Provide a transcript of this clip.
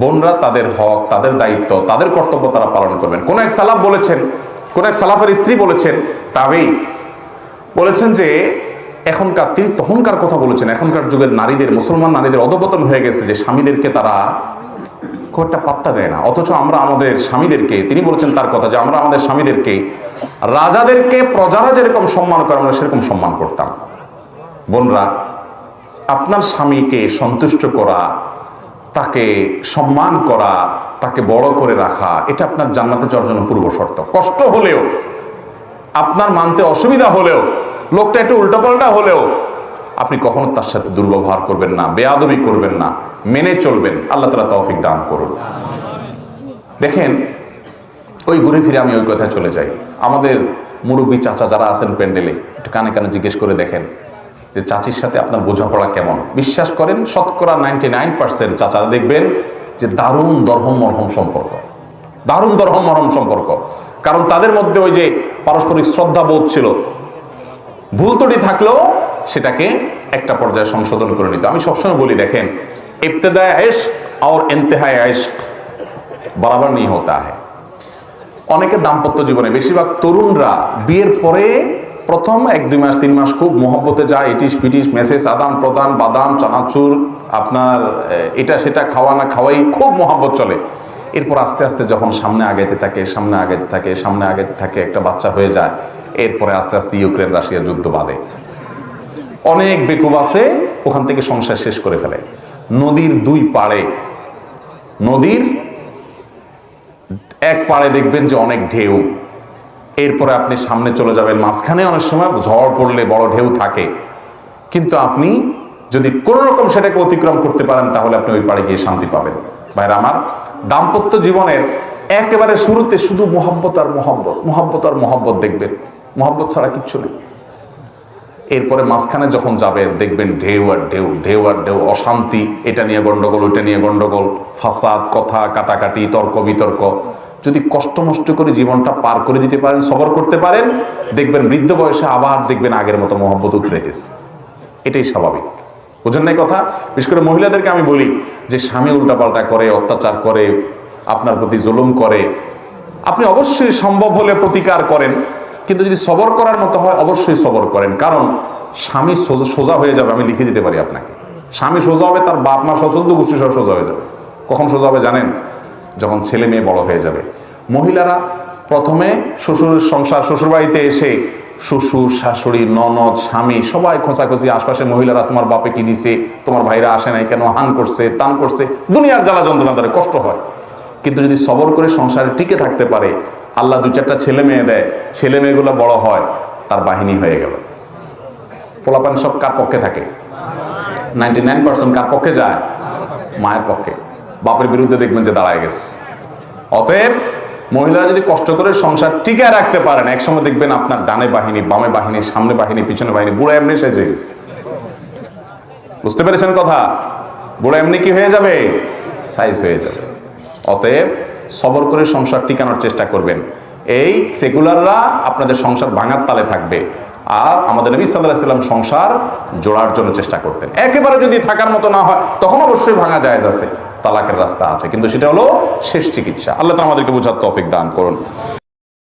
বোনরা তাদের হক, তাদের দায়িত্ব, তাদের কর্তব্য তারা পালন করবেন। কোন এক সালাফ বলেছেন, কোন এক সালাফের স্ত্রী বলেছেন, তবেই বলেছেন যে, এখনকার তিনি তখনকার কথা বলেছেন, এখনকার যুগের নারীদের, মুসলমান নারীদের অধপতন হয়ে গেছে যে স্বামীদেরকে তারা খুব একটা পাত্তা দেয় না। অথচ আমরা আমাদের স্বামীদেরকে, তিনি বলেছেন তার কথা যে, আমরা আমাদের স্বামীদেরকে, রাজাদেরকে, প্রজারা যেরকম সম্মান করে, আমরা সেরকম সম্মান করতাম। বোনরা, আপনার স্বামীকে সন্তুষ্ট করা তাকে সম্মান করা, তাকে বড় করে রাখা, এটা আপনার জান্নাতে যাওয়ার জন্য পূর্ব শর্ত। কষ্ট হলেও, আপনার মানতে অসুবিধা হলেও, লোকটা একটু উল্টাপাল্টা হলেও, আপনি কখনো তার সাথে দুর্ব্যবহার করবেন না, বেয়াদবি করবেন না, মেনে চলবেন, আল্লাহ তালা তৌফিক দান করুন। দেখেন, ওই ঘুরে ফিরে আমি ওই কথায় চলে যাই। আমাদের মুরব্বী চাচা যারা আছেন প্যান্ডেলে, একটু কানে কানে জিজ্ঞেস করে দেখেন। যে চাচির সাথে আপনার বোঝাপড়া কেমন? বিশ্বাস করেন, শতকরা নাইনটি নাইন পার্সেন্ট চাচা দেখবেন যে দারুণ দরহম মরহম সম্পর্ক। দারুণ দরহম মরহম সম্পর্ক। কারণ তাদের মধ্যে ওই যে পারস্পরিক শ্রদ্ধা বোধ ছিল। ভুল থাকলেও সেটাকে একটা পর্যায়ে সংশোধন করে নিত। আমি সবসময় বলি, দেখেন ইফতেদায় আয়েস আর এন্তেহায় আয়েস বরাবর নিয়ে হতে হয় অনেকে দাম্পত্য জীবনে, বেশিরভাগ তরুণরা বিয়ের পরে প্রথম এক, দুই মাস, তিন মাস খুব মহব্বতে যায় ইটিস পিটিস মেসেজ, আদান প্রদান, বাদাম, চানাচুর, আপনার এটা সেটা খাওয়া না খাওয়াই খুব মহব্বত চলে। এরপর আস্তে আস্তে যখন সামনে আগাইতে থাকে, সামনে আগাইতে থাকে, সামনে আগাইতে থাকে, একটা বাচ্চা হয়ে যায়, এরপরে আস্তে আস্তে ইউক্রেন, রাশিয়া যুদ্ধ বাঁধে অনেক বেকুব আছে, ওখান থেকে সংসার শেষ করে ফেলে। নদীর দুই পাড়ে, নদীর এক পাড়ে দেখবেন যে অনেক ঢেউ। এরপরে আপনি সামনে চলে যাবেন। মাঝখানে অনেক সময় ঝড় পড়লে বড় ঢেউ থাকে। কিন্তু আপনি যদি কোনো রকম সেটাকে অতিক্রম করতে পারেন, তাহলে আপনি ওই পাড়ে গিয়ে শান্তি পাবেন। ভাইরা আমার, দাম্পত্য জীবনের একেবারে শুরুতে শুধু মোহাব্বত আর মোহাব্বত মোহাব্বত আর মোহাব্বত দেখবেন। মোহাব্বত ছাড়া কিচ্ছু নেই। এরপরে মাঝখানে যখন যাবেন, দেখবেন ঢেউ আর ঢেউ ঢেউ আর ঢেউ, অশান্তি, এটা নিয়ে গন্ডগোল, ওইটা নিয়ে গন্ডগোল, ফাসাদ, কথা, কাটাকাটি, তর্ক, বিতর্ক। যদি কষ্ট মষ্ট করে জীবনটা পার করে দিতে পারেন, সবর করতে পারেন, দেখবেন বৃদ্ধ বয়সে আবার দেখবেন আগের মতো মহব্বত উতরে গেছে। এটাই স্বাভাবিক। বুঝেন নাই কথা? বিশেষ করে মহিলাদেরকে আমি বলি যে, স্বামী উল্টাপাল্টা করে, অত্যাচার করে, আপনার প্রতি জুলুম করে। আপনি অবশ্যই সম্ভব হলে প্রতিকার করেন, কিন্তু যদি সবর করার মতো হয়, অবশ্যই সবর করেন। কারণ স্বামী সোজা সোজা হয়ে যাবে, আমি লিখে দিতে পারি আপনাকে। স্বামী সোজা হবে, তার বাপ মা সচন্দ গোষ্ঠী সহ সোজা হয়ে যাবে। কখন সোজা হবে জানেন? যখন ছেলে মেয়ে বড় হয়ে যাবে। মহিলারা প্রথমে শ্বশুরের সংসার, শ্বশুরবাড়িতে এসে শ্বশুর, শাশুড়ি, ননদ, স্বামী সবাই খোঁচাখুচি আশপাশে মহিলারা, তোমার বাপে কি দিছে? তোমার ভাইরা আসে নাই কেন? হান করছে, তান করছে? দুনিয়ার জ্বালা যন্ত্রণা দ্বারা কষ্ট হয়। কিন্তু যদি সবর করে সংসারে টিকে থাকতে পারে, আল্লাহ দু চারটা ছেলে মেয়ে দেয়। ছেলে মেয়েগুলো বড় হয়, তার বাহিনী হয়ে গেল। পোলাপান সব কার পক্ষে থাকে? নাইনটি নাইন পার্সেন্ট কার পক্ষে যায়? মায়ের পক্ষে। বাপের বিরুদ্ধে দেখবেন যে দাঁড়ায় গেছে। অতএব মহিলারা যদি কষ্ট করে সংসার টিকে রাখতে পারেন, একসময় দেখবেন আপনার ডানে বাহিনী, বামে বাহিনী, সামনে বাহিনী, পিছনে বাহিনী, বুড়ো এমনি শেষ হয়ে গেছে। বুঝতে পেরেছেন কথা? বুড়ো এমনি কি হয়ে যাবে? সাইজ হয়ে যাবে। অতএব সবর করে সংসার টিকানোর চেষ্টা করবেন। এই সেকুলাররা আপনাদের সংসার ভাঙার তালে থাকবে। আর আমাদের নবী সাল্লাহ সাল্লাম সংসার জোড়ার জন্য চেষ্টা করতেন। একেবারে যদি থাকার মতো না হয়, তখন অবশ্যই ভাঙা যায় আছে। তালাকের রাস্তা আছে। কিন্তু সেটা হলো শেষ চিকিৎসা। আল্লাহ তো আমাদেরকে বোঝার তফিক দান করুন।